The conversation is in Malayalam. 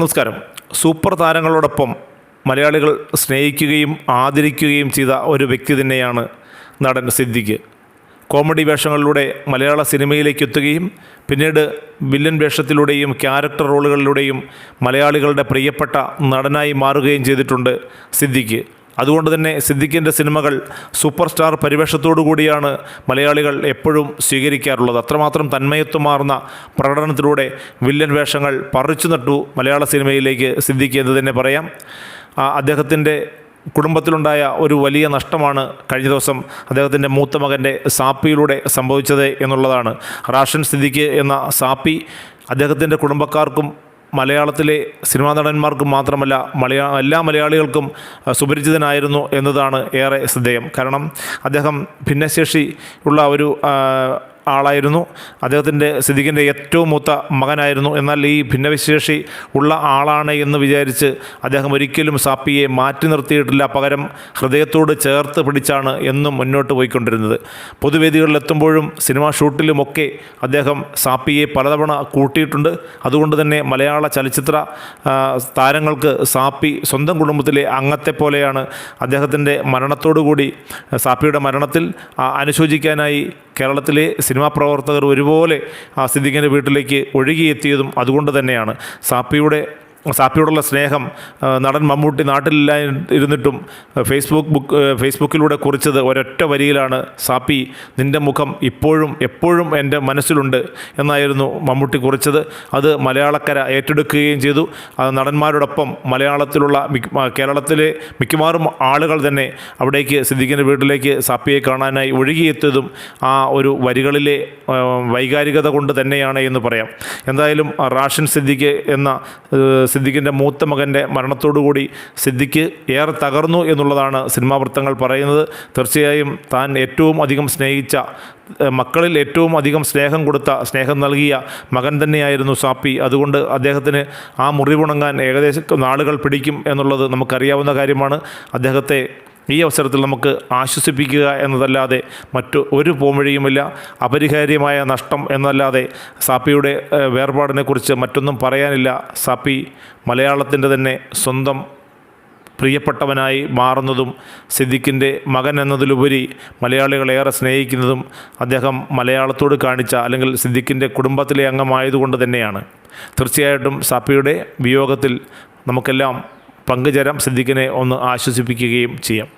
നമസ്കാരം. സൂപ്പർ താരങ്ങളോടൊപ്പം മലയാളികൾ സ്നേഹിക്കുകയും ആദരിക്കുകയും ചെയ്ത ഒരു വ്യക്തി തന്നെയാണ് നടൻ സിദ്ദിഖ്. കോമഡി വേഷങ്ങളിലൂടെ മലയാള സിനിമയിലേക്ക് എത്തുകയും പിന്നീട് വില്ലൻ വേഷത്തിലൂടെയും ക്യാരക്ടർ റോളുകളിലൂടെയും മലയാളികളുടെ പ്രിയപ്പെട്ട നടനായി മാറുകയും ചെയ്തിട്ടുണ്ട് സിദ്ദിഖ്. അതുകൊണ്ട് തന്നെ സിദ്ദിഖിന്റെ സിനിമകൾ സൂപ്പർ സ്റ്റാർ പരിവേഷത്തോടു കൂടിയാണ് മലയാളികൾ എപ്പോഴും സ്വീകരിക്കാറുള്ളത്. അത്രമാത്രം തന്മയത്വമാർന്ന പ്രകടനത്തിലൂടെ വില്ലൻ വേഷങ്ങൾ പറിച്ചു നട്ടു മലയാള സിനിമയിലേക്ക് സിദ്ദിഖ് എന്ന് തന്നെ പറയാം. അദ്ദേഹത്തിന്റെ കുടുംബത്തിലുണ്ടായ ഒരു വലിയ നഷ്ടമാണ് കഴിഞ്ഞ ദിവസം അദ്ദേഹത്തിന്റെ മൂത്ത മകന്റെ സാപ്പിയിലൂടെ സംഭവിച്ചത് എന്നുള്ളതാണ്. റാഷൻ സ്ഥിതിക്ക് എന്ന സാപ്പി അദ്ദേഹത്തിന്റെ കുടുംബക്കാർക്കും മലയാളത്തിലെ സിനിമാ നടന്മാർക്ക് മാത്രമല്ല മലയാ എല്ലാ മലയാളികൾക്കും സുപരിചിതനായിരുന്നു എന്നതാണ് ഏറെ ശ്രദ്ധേയം. കാരണം അദ്ദേഹം ഭിന്നശേഷി ഉള്ള ഒരു ആളായിരുന്നു. അദ്ദേഹത്തിന്റെ സിദ്ദിഖിന്റെ ഏറ്റവും മൂത്ത മകനായിരുന്നു. എന്നാൽ ഈ ഭിന്നവിശേഷി ഉള്ള ആളാണ് എന്ന് വിചാരിച്ച് അദ്ദേഹം ഒരിക്കലും സാപ്പിയെ മാറ്റി നിർത്തിയിട്ടില്ല. പകരം ഹൃദയത്തോട് ചേർത്ത് പിടിച്ചാണ് എന്നും മുന്നോട്ട് പോയിക്കൊണ്ടിരുന്നത്. പൊതുവേദികളിലെത്തുമ്പോഴും സിനിമാ ഷൂട്ടിലുമൊക്കെ അദ്ദേഹം സാപ്പിയെ പലതവണ കൂട്ടിയിട്ടുണ്ട്. അതുകൊണ്ട് തന്നെ മലയാള ചലച്ചിത്ര താരങ്ങൾക്ക് സാപ്പി സ്വന്തം കുടുംബത്തിലെ അംഗത്തെ പോലെയാണ് അദ്ദേഹത്തിന്റെ മരണത്തോടുകൂടി സാപ്പിയുടെ മരണത്തിൽ അനുശോചിക്കാനായി കേരളത്തിലെ സിനിമാ പ്രവർത്തകർ ഒരുപോലെ ആ സിദ്ദിഖിന്റെ വീട്ടിലേക്ക് ഒഴുകിയെത്തിയതും അതുകൊണ്ട് തന്നെയാണ്. സാപ്പിയുടെ സാപ്പിയോടുള്ള സ്നേഹം നടൻ മമ്മൂട്ടി നാട്ടിലില്ല ഇരുന്നിട്ടും ഫേസ്ബുക്ക് ബുക്ക് ഫേസ്ബുക്കിലൂടെ കുറിച്ചത് ഒരൊറ്റ വരിയിലാണ് സാപ്പി നിന്റെ മുഖം ഇപ്പോഴും എപ്പോഴും എന്റെ മനസ്സിലുണ്ട് എന്നായിരുന്നു മമ്മൂട്ടി കുറിച്ചത്. അത് മലയാളക്കര ഏറ്റെടുക്കുകയും ചെയ്തു. അത് നടന്മാരോടൊപ്പം മലയാളത്തിലുള്ള കേരളത്തിലെ മിക്കവാറും ആളുകൾ തന്നെ അവിടേക്ക് സിദ്ദിഖിന്റെ വീട്ടിലേക്ക് സാപ്പിയെ കാണാനായി ഒഴുകിയെത്തിയതും ആ ഒരു വരികളിലെ വൈകാരികത കൊണ്ട് തന്നെയാണ് എന്ന് പറയാം. എന്തായാലും റാഷൻ സിദ്ദിഖ് എന്ന സിദ്ദിഖിന്റെ മൂത്ത മകന്റെ മരണത്തോടുകൂടി സിദ്ദിഖ് ഏറെ തകർന്നു എന്നുള്ളതാണ് സിനിമാ വൃത്തങ്ങൾ പറയുന്നത്. തീർച്ചയായും താൻ ഏറ്റവും അധികം സ്നേഹിച്ച മക്കളിൽ ഏറ്റവും അധികം സ്നേഹം കൊടുത്ത സ്നേഹം നൽകിയ മകൻ തന്നെയായിരുന്നു സാപ്പി. അതുകൊണ്ട് അദ്ദേഹത്തിന് ആ മുറിവുണങ്ങാൻ ഏകദേശം നാളുകൾ പിടിക്കും എന്നുള്ളത് നമുക്കറിയാവുന്ന കാര്യമാണ്. അദ്ദേഹത്തെ ഈ അവസരത്തിൽ നമുക്ക് ആശ്വസിപ്പിക്കുക എന്നതല്ലാതെ മറ്റു ഒരു പോംവഴിയുമില്ല. അപരിഹാര്യമായ നഷ്ടം എന്നല്ലാതെ സാപ്പിയുടെ വേർപാടിനെക്കുറിച്ച് മറ്റൊന്നും പറയാനില്ല. സാപ്പി മലയാളത്തിന്റെ തന്നെ സ്വന്തം പ്രിയപ്പെട്ടവനായി മാറുന്നതും സിദ്ദിഖിന്റെ മകൻ എന്നതിലുപരി മലയാളികളേറെ സ്നേഹിക്കുന്നതും അദ്ദേഹം മലയാളത്തോട് കാണിച്ച അല്ലെങ്കിൽ സിദ്ദിഖിന്റെ കുടുംബത്തിലെ അംഗമായതുകൊണ്ട് തന്നെയാണ്. തീർച്ചയായിട്ടും സാപ്പിയുടെ വിയോഗത്തിൽ നമുക്കെല്ലാം പങ്കുചേരാം. സിദ്ദിഖിനെ ഒന്ന് ആശ്വസിപ്പിക്കുകയും ചെയ്യാം.